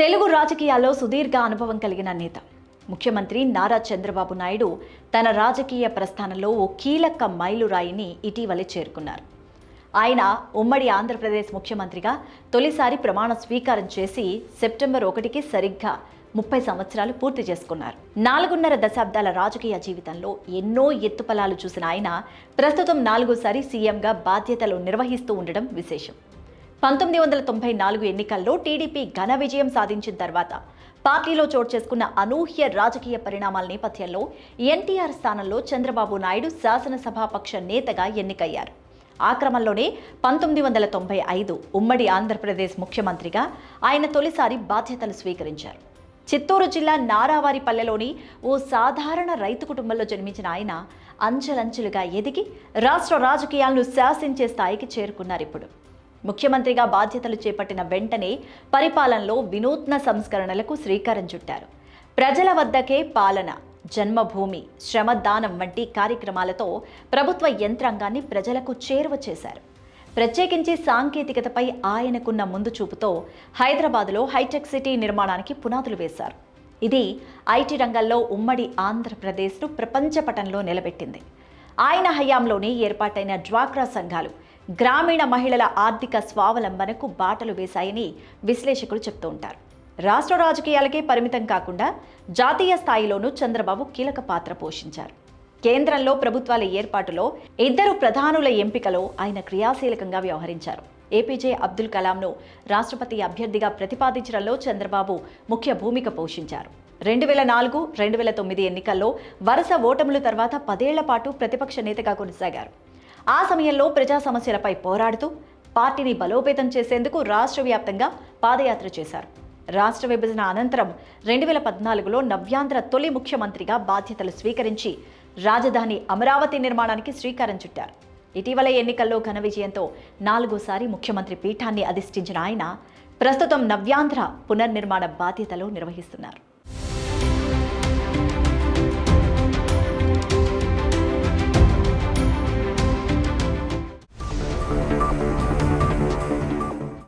తెలుగు రాజకీయాల్లో సుదీర్ఘ అనుభవం కలిగిన నేత. ముఖ్యమంత్రి నారా చంద్రబాబు నాయుడు తన రాజకీయ ప్రస్థానంలో ఓ కీలక మైలురాయిని ఇటీవలే చేరుకున్నారు. ఆయన ఉమ్మడి ఆంధ్రప్రదేశ్ ముఖ్యమంత్రిగా తొలిసారి ప్రమాణ స్వీకారం చేసి సెప్టెంబర్ ఒకటికి సరిగ్గా ముప్పై సంవత్సరాలు పూర్తి చేసుకున్నారు. నాలుగున్నర దశాబ్దాల రాజకీయ జీవితంలో ఎన్నో ఎత్తుపలాలు చూసిన ఆయన ప్రస్తుతం నాలుగోసారి సీఎంగా బాధ్యతలు నిర్వహిస్తూ ఉండడం విశేషం. పంతొమ్మిది వందల తొంభై నాలుగు ఎన్నికల్లో టీడీపీ ఘన విజయం సాధించిన తర్వాత పార్టీలో చోటు చేసుకున్న అనూహ్య రాజకీయ పరిణామాల నేపథ్యంలో ఎన్టీఆర్ స్థానంలో చంద్రబాబు నాయుడు శాసనసభాపక్ష నేతగా ఎన్నికయ్యారు. ఆ క్రమంలోనే పంతొమ్మిది వందల తొంభై ఐదు ఉమ్మడి ఆంధ్రప్రదేశ్ ముఖ్యమంత్రిగా ఆయన తొలిసారి బాధ్యతలు స్వీకరించారు. చిత్తూరు జిల్లా నారావారిపల్లెలోని ఓ సాధారణ రైతు కుటుంబంలో జన్మించిన ఆయన అంచెలంచెలుగా ఎదిగి రాష్ట్ర రాజకీయాలను శాసించే స్థాయికి చేరుకున్నారు ఇప్పుడు ముఖ్యమంత్రిగా బాధ్యతలు చేపట్టిన వెంటనే పరిపాలనలో వినూత్న సంస్కరణలకు శ్రీకారం చుట్టారు. ప్రజల వద్దకే పాలన జన్మభూమి శ్రమదానం వంటి కార్యక్రమాలతో ప్రభుత్వ యంత్రాంగాన్ని ప్రజలకు చేరువ చేశారు. ప్రత్యేకించి సాంకేతికతపై ఆయనకున్న ముందు చూపుతో హైదరాబాద్లో హైటెక్ సిటీ నిర్మాణానికి పునాదులు వేశారు. ఇది ఐటీ రంగంలో ఉమ్మడి ఆంధ్రప్రదేశ్ను ప్రపంచ పటంలో నిలబెట్టింది. ఆయన హయాంలోనే ఏర్పాటైన డ్వాక్రా సంఘాలు గ్రామీణ మహిళల ఆర్థిక స్వావలంబనకు బాటలు వేశాయని విశ్లేషకులు చెప్తూ ఉంటారు. రాష్ట్ర రాజకీయాలకే పరిమితం కాకుండా జాతీయ స్థాయిలోనూ చంద్రబాబు కీలక పాత్ర పోషించారు. కేంద్రంలో ప్రభుత్వాల ఏర్పాటులో ఇద్దరు ప్రధానుల ఎంపికలో ఆయన క్రియాశీలకంగా వ్యవహరించారు. ఏపీజే అబ్దుల్ కలాంను రాష్ట్రపతి అభ్యర్థిగా ప్రతిపాదించడంలో చంద్రబాబు ముఖ్య భూమిక పోషించారు. రెండు వేల నాలుగు రెండు వేల తొమ్మిది ఎన్నికల్లో వరుస ఓటముల తర్వాత పదేళ్ళ పాటు ప్రతిపక్ష నేతగా కొనసాగారు. ఆ సమయంలో ప్రజా సమస్యలపై పోరాడుతూ పార్టీని బలోపేతం చేసేందుకు రాష్ట్ర వ్యాప్తంగా పాదయాత్ర చేశారు. రాష్ట్ర విభజన అనంతరం రెండు వేల పద్నాలుగులో నవ్యాంధ్ర తొలి ముఖ్యమంత్రిగా బాధ్యతలు స్వీకరించి రాజధాని అమరావతి నిర్మాణానికి శ్రీకారం చుట్టారు. ఇటీవల ఎన్నికల్లో ఘన విజయంతో నాలుగోసారి ముఖ్యమంత్రి పీఠాన్ని అధిష్ఠించిన ఆయన ప్రస్తుతం నవ్యాంధ్ర పునర్నిర్మాణ బాధ్యతలు నిర్వహిస్తున్నారు.